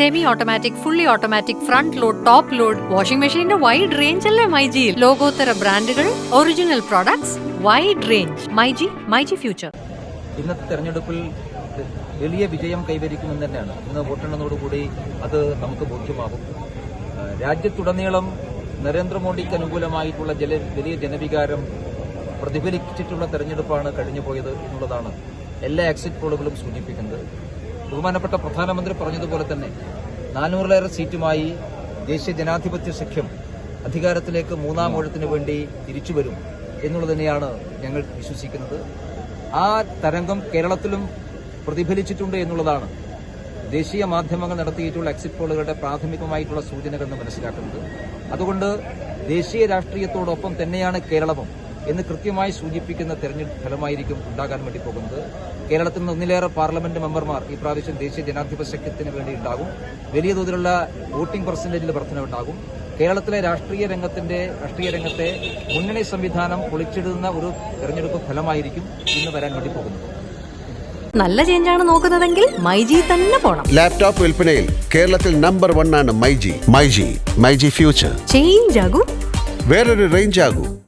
Semi automatic fully automatic front load top load washing മെഷീന്റെ wide range അല്ലേ മൈജിയിൽ ലോകോത്തര ബ്രാൻഡുകൾ original products wide range myG myG future ഇന്നത്തെ തെരഞ്ഞെടുപ്പിൽ വലിയ വിജയം കൈവരിക്കുമെന്ന് തന്നെയാണ്. ഇന്ന് വോട്ടെണ്ണതോടുകൂടി അത് നമുക്ക് ബോധ്യമാകും. രാജ്യത്തുടനീളം നരേന്ദ്രമോദിക്ക് അനുകൂലമായിട്ടുള്ള ജല വലിയ ജനവികാരം പ്രതിഫലിച്ചിട്ടുള്ള തെരഞ്ഞെടുപ്പാണ് കഴിഞ്ഞു പോയത് എന്നുള്ളതാണ് എല്ലാ എക്സിറ്റ് പോളുകളും സൂചിപ്പിക്കുന്നത്. ബഹുമാനപ്പെട്ട പ്രധാനമന്ത്രി പറഞ്ഞതുപോലെ തന്നെ നാനൂറിലേറെ സീറ്റുമായി ദേശീയ ജനാധിപത്യ സഖ്യം അധികാരത്തിലേക്ക് മൂന്നാം ഊഴത്തിന് വേണ്ടി തിരിച്ചു വരും എന്നുള്ളത് തന്നെയാണ് ഞങ്ങൾ വിശ്വസിക്കുന്നത്. ആ തരംഗം കേരളത്തിലും പ്രതിഫലിച്ചിട്ടുണ്ട് എന്നുള്ളതാണ് ദേശീയ മാധ്യമങ്ങൾ നടത്തിയിട്ടുള്ള എക്സിറ്റ് പോളുകളുടെ പ്രാഥമികമായിട്ടുള്ള സൂചനകൾ എന്ന് മനസ്സിലാക്കുന്നത്. അതുകൊണ്ട് ദേശീയ രാഷ്ട്രീയത്തോടൊപ്പം തന്നെയാണ് കേരളവും എന്ന് കൃത്യമായി സൂചിപ്പിക്കുന്ന തെരഞ്ഞെടുപ്പ് ഫലമായിരിക്കും ഉണ്ടാകാൻ വേണ്ടി പോകുന്നത്. കേരളത്തിൽ നിന്ന് ഒന്നിലേറെ പാർലമെന്റ് മെമ്പർമാർ ഈ പ്രാവശ്യം ദേശീയ ജനാധിപത്യ സഖ്യത്തിന് വേണ്ടി ഉണ്ടാകും. വലിയ തോതിലുള്ള വോട്ടിംഗ് പെർസെന്റേജിൽ വർധനവുണ്ടാകും കേരളത്തിലെ രാഷ്ട്രീയ രംഗത്തിന്റെ രാഷ്ട്രീയ രംഗത്തെ മുന്നണി സംവിധാനം പൊളിച്ചിടുന്ന ഒരു തെരഞ്ഞെടുപ്പ് ഫലമായിരിക്കും ഇന്ന് വരാൻ വേണ്ടി പോകുന്നത്. നല്ല ചേഞ്ചാണ് നോക്കുന്നതെങ്കിൽ മൈജി തന്നെ പോണം. ലാപ്ടോപ്പ് വിൽപ്പനയിൽ കേരളത്തിൽ നമ്പർ വൺ ആണ് myG. MyG myG future. Change ആകും. വേറൊരു റേഞ്ച് ആകൂ.